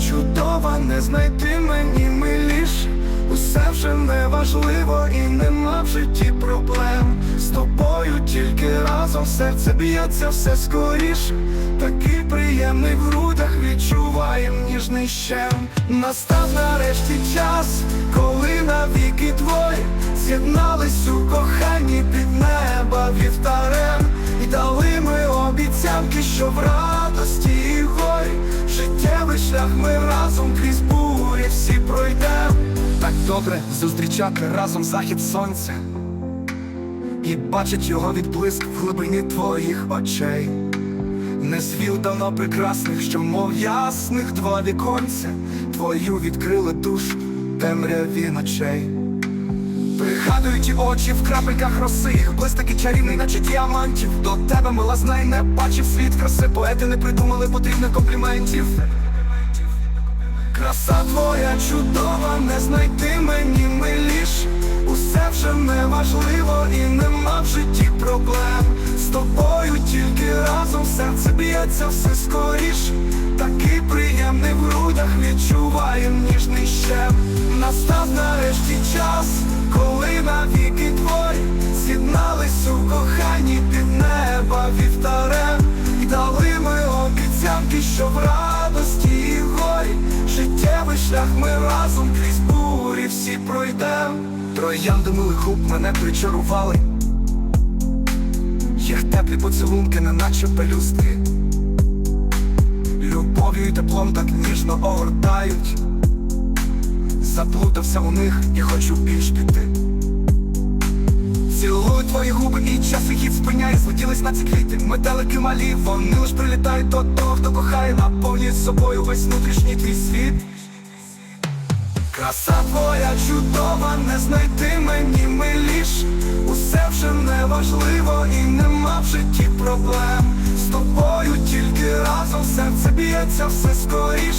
чудова, не знайти мені миліш. Усе вже неважливо і нема в житті проблем. З тобою тільки разом серце б'ється все скоріш. Такий приємний в грудях відчуваєм ніжний щем. Настав нарешті час, коли навіки двоє з'єднались у коханні під неба вівтарем. І дали ми обіцянки, що в радості шлях ми разом крізь бурі всі пройдем. Так добре зустрічати разом захід сонця І бачить його відблиск в глибині твоїх очей. Не звів давно прекрасних, що мов ясних два віконця Твою відкрили душу темряві ночей. Пригадую ті очі в крапельках роси Їх блиск чарівний, наче діамантів До тебе мила знай, не бачив світ краси Поети не придумали потрібних компліментів Краса твоя чудова, не знайти мені миліш. Усе вже неважливо і нема в житті проблем. З тобою тільки разом серце б'ється все скоріш. Такий приємний в грудях відчуваєм ніжний щем. Настав нарешті час, коли навіки твої З'єднались у коханні під неба вівтарем. І дали ми обіцянки, що в шлях ми разом крізь бурі всі пройдем. Троянди милих губ мене причарували. Їх теплі поцілунки, неначе пелюстки. Любов'ю і теплом так ніжно огортають. Заплутався у них і хочу більш піти. Цілую твої губи і час хід спиняє. Злетілись на ці квіти, метелики малі. Вони лиш прилітають до того, хто кохає Наповнює собою весь внутрішній твій світ Краса твоя чудова, не знайти мені миліш. Усе вже неважливо і нема в житті проблем. З тобою тільки разом серце б'ється все скоріш.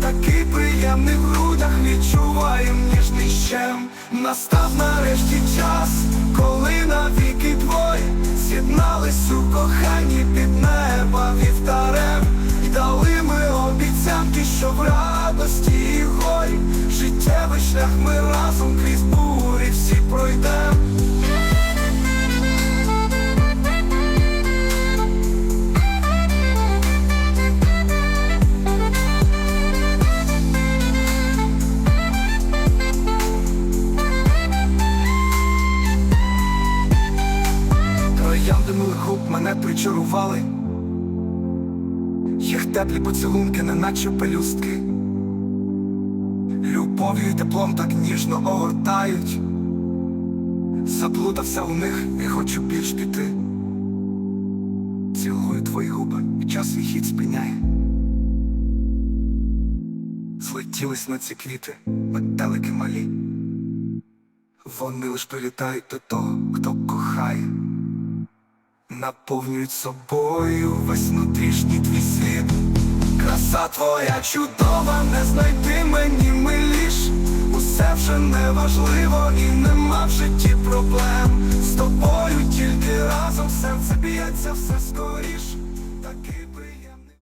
Такий приємний в грудях відчуваєм ніжний щем. Настав нарешті час, коли навіки двоє З'єднались у коханні під неба вівтарем шлях ми разом крізь бурі всі пройдем. Троянди милих мене причарували. Їх теплі поцілунки, неначе пелюстки Любов'ю і теплом так ніжно огортають. Заплутався у них і хочу більш піти. Цілую твої губи, і час свій хід спиняє Злетілись на ці квіти, метелики малі. Вони лиш прилітають до того, хто кохає. Наповнюють собою весь внутрішній твій світ Краса твоя чудова, не знайти мені миліш. Усе вже не важливо і нема в житті проблем. З тобою тільки разом серце б'ється все скоріш